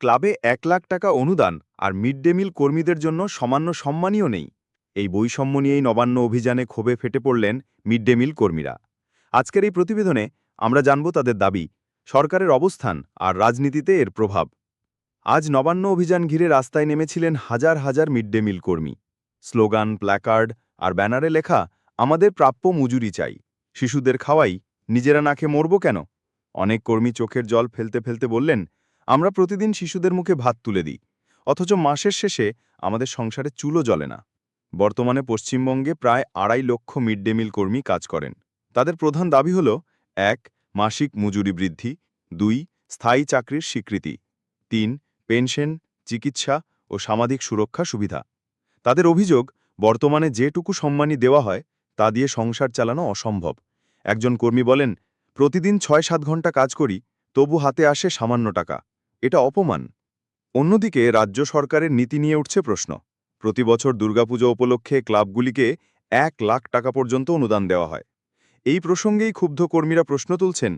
ক্লাবে এক লাখ টাকা অনুদান আর মিড ডে মিল কর্মীদের জন্য সামান্য সম্মানীয় নেই। এই বৈষম্য নিয়েই নবান্ন অভিযানে ক্ষোভে ফেটে পড়লেন মিড ডে মিল কর্মীরা। আজকের এই প্রতিবেদনে আমরা জানব তাদের দাবি, সরকারের অবস্থান আর রাজনীতিতে এর প্রভাব। আজ নবান্ন অভিযান ঘিরে রাস্তায় নেমেছিলেন হাজার হাজার মিড ডে মিল কর্মী। স্লোগান, প্ল্যাকার্ড আর ব্যানারে লেখা, আমাদের প্রাপ্য মজুরি চাই। শিশুদের খাওয়াই, নিজেরা না খেয়ে মরব কেন? অনেক কর্মী চোখের জল ফেলতে ফেলতে বললেন আমরা প্রতিদিন শিশুদের মুখে ভাত তুলে দিই, অথচ মাসের শেষে আমাদের সংসারে চুলো জ্বলে না। বর্তমানে পশ্চিমবঙ্গে প্রায় আড়াই লক্ষ মিড ডে মিল কর্মী কাজ করেন। তাদের প্রধান দাবি হল, এক, মাসিক মজুরি বৃদ্ধি, দুই, স্থায়ী চাকরির স্বীকৃতি, তিন, পেনশন, চিকিৎসা ও সামাজিক সুরক্ষা সুবিধা। তাদের অভিযোগ, বর্তমানে যেটুকু সম্মানী দেওয়া হয়, তা দিয়ে সংসার চালানো অসম্ভব। একজন কর্মী বলেন, প্রতিদিন ছয় সাত ঘণ্টা কাজ করি, তবু হাতে আসে সামান্য টাকা। এটা অপমান। অন্যদিকে, রাজ্য সরকারের নীতি নিয়ে উঠছে প্রশ্ন। প্রতি বছর দুর্গাপুজো উপলক্ষে ক্লাবগুলিকে এক লাখ টাকা পর্যন্ত অনুদান দেওয়া হয়। এই প্রসঙ্গেই ক্ষুব্ধ কর্মীরা প্রশ্ন তুলছেন,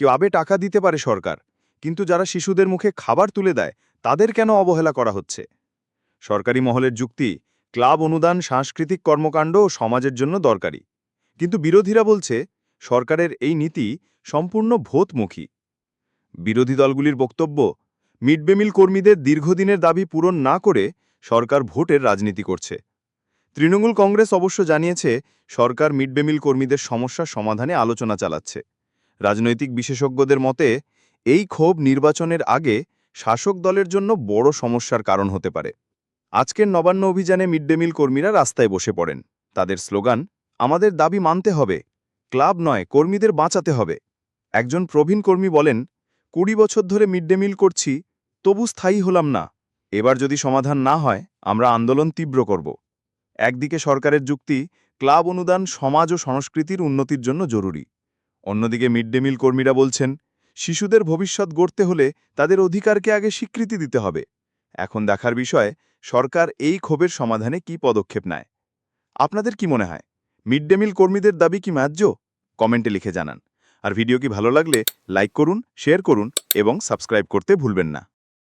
কেউ আবে টাকা দিতে পারে সরকার, কিন্তু যারা শিশুদের মুখে খাবার তুলে দেয়, তাদের কেন অবহেলা করা হচ্ছে? সরকারি মহলের যুক্তি, ক্লাব অনুদান সাংস্কৃতিক কর্মকাণ্ড ও সমাজের জন্য দরকারি। কিন্তু বিরোধীরা বলছে, সরকারের এই নীতি সম্পূর্ণ ভোতমুখী বিরোধী দলগুলির বক্তব্য মিড ডে মিল কর্মীদের দীর্ঘদিনের দাবি পূরণ না করে সরকার ভোটের রাজনীতি করছে। তৃণমূল কংগ্রেস অবশ্য জানিয়েছে, সরকার মিড ডে মিল কর্মীদের সমস্যা সমাধানে আলোচনা চালাচ্ছে। রাজনৈতিক বিশেষজ্ঞদের মতে, এই ক্ষোভ নির্বাচনের আগে শাসক দলের জন্য বড় সমস্যার কারণ হতে পারে। আজকের নবান্ন অভিযানে মিড ডে মিল কর্মীরা রাস্তায় বসে পড়েন। তাদের স্লোগান, আমাদের দাবি মানতে হবে। ক্লাব নয়, কর্মীদের বাঁচাতে হবে। একজন প্রবীণ কর্মী বলেন, কুড়ি বছর ধরে মিড ডে মিল করছি তবু স্থায়ী হলাম না। এবার যদি সমাধান না হয়, আমরা আন্দোলন তীব্র করব। একদিকে সরকারের যুক্তি, ক্লাব অনুদান সমাজ ও সংস্কৃতির উন্নতির জন্য জরুরি। অন্যদিকে মিড ডে মিল কর্মীরা বলছেন, শিশুদের ভবিষ্যৎ গড়তে হলে তাদের অধিকারকে আগে স্বীকৃতি দিতে হবে। এখন দেখার বিষয়, সরকার এই ক্ষোভের সমাধানে কি পদক্ষেপ নেয়? আপনাদের কি মনে হয়? মিড ডে মিল কর্মীদের দাবি কি ম্যায্য? কমেন্টে লিখে জানান। আর ভিডিও কি ভালো লাগলে, লাইক করুন, শেয়ার করুন এবং সাবস্ক্রাইব করতে ভুলবেন না।